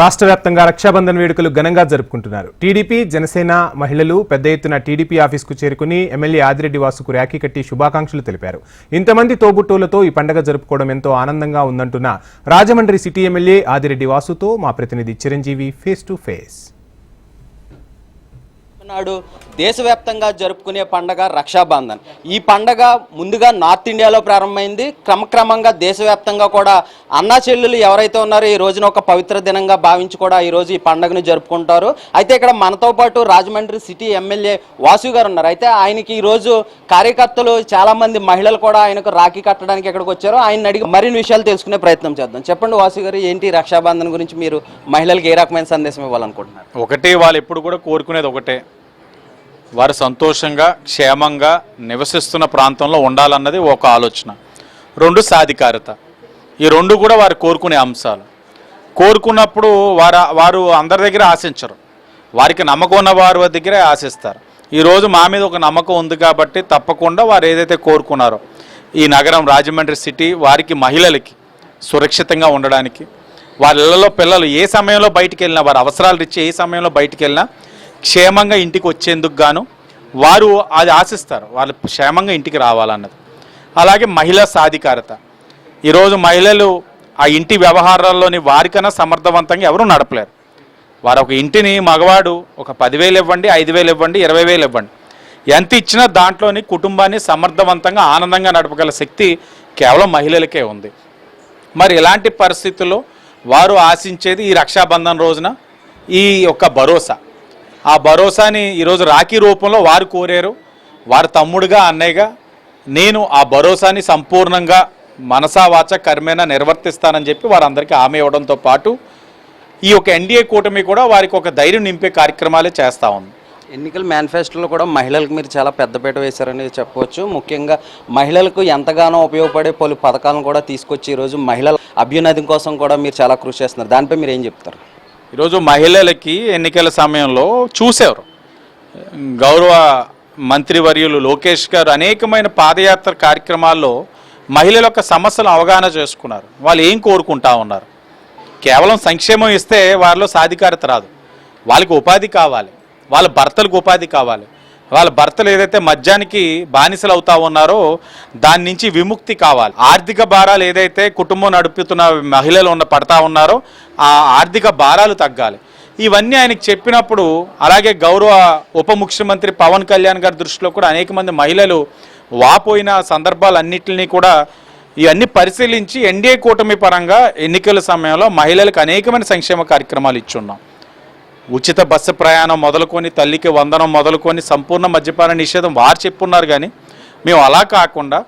రాష్ట్ర వ్యాప్తంగా రక్షాబంధన్ వేడుకలు ఘనంగా జరుపుకుంటున్నారు. టీడీపీ జనసేన మహిళలు పెద్ద ఎత్తున టీడీపీ ఆఫీస్కు చేరుకుని ఎమ్మెల్యే ఆదిరెడ్డి వాసుకు ర్యాకీ కట్టి శుభాకాంక్షలు తెలిపారు. ఇంతమంది తోబుట్టువులతో ఈ పండగ జరుపుకోవడం ఎంతో ఆనందంగా ఉందంటున్న రాజమండ్రి సిటీ ఎమ్మెల్యే ఆదిరెడ్డి వాసుతో మా ప్రతినిధి చిరంజీవి ఫేస్ టు ఫేస్. నాడు దేశవ్యాప్తంగా జరుపుకునే పండగ రక్షాబంధన్. ఈ పండగ ముందుగా నార్త్ ఇండియాలో ప్రారంభమైంది. క్రమక్రమంగా దేశవ్యాప్తంగా కూడా అన్నా చెల్లెలు ఎవరైతే ఉన్నారో ఈ రోజున ఒక పవిత్ర దినంగా భావించి కూడా ఈ రోజు ఈ పండుగను జరుపుకుంటారు. అయితే ఇక్కడ మనతో పాటు రాజమండ్రి సిటీ ఎమ్మెల్యే వాసు గారు ఉన్నారు. అయితే ఆయనకి ఈ రోజు కార్యకర్తలు చాలామంది మహిళలు కూడా ఆయనకు రాఖీ కట్టడానికి ఇక్కడికి వచ్చారు. ఆయన అడిగి మరిన్ని విషయాలు తెలుసుకునే ప్రయత్నం చేద్దాం. చెప్పండి వాసు గారు ఏంటి రక్షాబంధన్ గురించి మీరు మహిళలకు ఏ రకమైన సందేశం ఇవ్వాలనుకుంటున్నారు? ఒకటే వాళ్ళు ఎప్పుడు కూడా కోరుకునేది ఒకటే. వారు సంతోషంగా క్షేమంగా నివసిస్తున్న ప్రాంతంలో ఉండాలన్నది ఒక ఆలోచన. రెండు సాధికారత. ఈ రెండు కూడా వారు కోరుకునే అంశాలు. కోరుకున్నప్పుడు వారు వారు అందరి దగ్గర ఆశించరు. వారికి నమ్మకం ఉన్న వారి దగ్గరే ఆశిస్తారు. ఈరోజు మా మీద ఒక నమ్మకం ఉంది కాబట్టి తప్పకుండా వారు ఏదైతే కోరుకున్నారో ఈ నగరం రాజమండ్రి సిటీ వారికి మహిళలకి సురక్షితంగా ఉండడానికి వారి పిల్లలు ఏ సమయంలో బయటికి వెళ్ళినా వారి అవసరాలు ఇచ్చి ఏ సమయంలో బయటికి వెళ్ళినా క్షేమంగా ఇంటికి వచ్చేందుకు గాను వారు అది ఆశిస్తారు. వాళ్ళు క్షేమంగా ఇంటికి రావాలన్నది. అలాగే మహిళా సాధికారత. ఈరోజు మహిళలు ఆ ఇంటి వ్యవహారాల్లోని వారికన్నా సమర్థవంతంగా ఎవరూ నడపలేరు. వారు ఒక ఇంటిని మగవాడు ఒక పదివేలు ఇవ్వండి ఐదు వేలు ఇవ్వండి ఇరవై వేలు ఇవ్వండి. ఎంత ఇచ్చినా దాంట్లోని కుటుంబాన్ని సమర్థవంతంగా ఆనందంగా నడపగల శక్తి కేవలం మహిళలకే ఉంది. మరి ఇలాంటి పరిస్థితుల్లో వారు ఆశించేది ఈ రక్షాబంధన్ రోజున ఈ యొక్క భరోసా. ఆ భరోసాని ఈరోజు రాఖీ రూపంలో వారు కోరారు. వారి తమ్ముడుగా అన్నయ్యగా నేను ఆ భరోసాని సంపూర్ణంగా మనసా వాచ కర్మేనా నిర్వర్తిస్తానని చెప్పి వారందరికీ హామీ ఇవ్వడంతో పాటు ఈ యొక్క ఎన్డీఏ కూటమి కూడా వారికి ఒక ధైర్యం నింపే కార్యక్రమాలే చేస్తూ ఉంది. ఎన్నికల మేనిఫెస్టోలో కూడా మహిళలకు మీరు చాలా పెద్దపీట వేశారని చెప్పవచ్చు. ముఖ్యంగా మహిళలకు ఎంతగానో ఉపయోగపడే పలు పథకాలను కూడా తీసుకొచ్చి ఈరోజు మహిళల అభ్యున్నతి కోసం కూడా మీరు చాలా కృషి చేస్తున్నారు. దానిపై మీరు ఏం చెప్తారు? ఈరోజు మహిళలకి ఎన్నికల సమయంలో చూసేవారు. గౌరవ మంత్రివర్యులు లోకేష్ గారు అనేకమైన పాదయాత్ర కార్యక్రమాల్లో మహిళల యొక్క సమస్యలు అవగాహన చేసుకున్నారు. వాళ్ళు ఏం కోరుకుంటా ఉన్నారు? కేవలం సంక్షేమం ఇస్తే వారిలో సాధికారత రాదు. వాళ్ళకి ఉపాధి కావాలి. వాళ్ళ భర్తలకు ఉపాధి కావాలి. వాళ్ళ భర్తలు ఏదైతే మద్యానికి బానిసలు అవుతా ఉన్నారో దాని నుంచి విముక్తి కావాలి. ఆర్థిక భారాలు ఏదైతే కుటుంబం నడుపుతున్న మహిళలు ఉన్న పడతా ఉన్నారో ఆ ఆర్థిక భారాలు తగ్గాలి. ఇవన్నీ ఆయనకి చెప్పినప్పుడు అలాగే గౌరవ ఉప ముఖ్యమంత్రి పవన్ కళ్యాణ్ గారి దృష్టిలో కూడా అనేక మంది మహిళలు వాపోయిన సందర్భాలన్నింటినీ కూడా ఇవన్నీ పరిశీలించి ఎన్డీఏ కూటమి పరంగా ఎన్నికల సమయంలో మహిళలకు అనేకమైన సంక్షేమ కార్యక్రమాలు ఇచ్చున్నాం. ఉచిత బస్సు ప్రయాణం మొదలుకొని తల్లికి వందనం మొదలుకొని సంపూర్ణ మద్యపాన నిషేధం వారు చెప్పున్నారు కానీ మేము అలా కాకుండా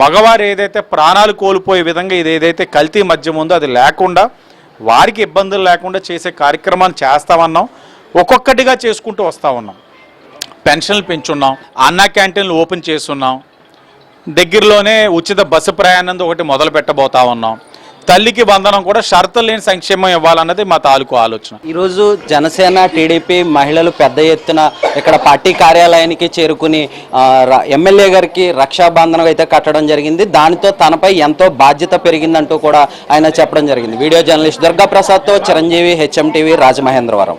మగవారు ఏదైతే ప్రాణాలు కోల్పోయే విధంగా ఇది ఏదైతే కల్తీ మద్యం ఉందో అది లేకుండా వారికి ఇబ్బందులు లేకుండా చేసే కార్యక్రమాలు చేస్తామన్నాం. ఒక్కొక్కటిగా చేసుకుంటూ వస్తూ ఉన్నాం. పెన్షన్లు పెంచున్నాం అన్న క్యాంటీన్లు ఓపెన్ చేస్తున్నాం. దగ్గరలోనే ఉచిత బస్సు ప్రయాణం ఒకటి మొదలు పెట్టబోతా ఉన్నాం. తల్లికి బంధనం కూడా షరతులు లేని సంక్షేమం ఇవ్వాలన్నది మా తాలూకు ఆలోచన. ఈరోజు జనసేన టీడీపీ మహిళలు పెద్ద ఎత్తున ఇక్కడ పార్టీ కార్యాలయానికి చేరుకుని ఎమ్మెల్యే గారికి రక్షాబంధనం అయితే కట్టడం జరిగింది. దానితో తనపై ఎంతో బాధ్యత పెరిగిందంటూ కూడా ఆయన చెప్పడం జరిగింది. వీడియో జర్నలిస్ట్ దుర్గా ప్రసాద్తో చిరంజీవి హెచ్ఎం టీవీ రాజమహేంద్రవరం.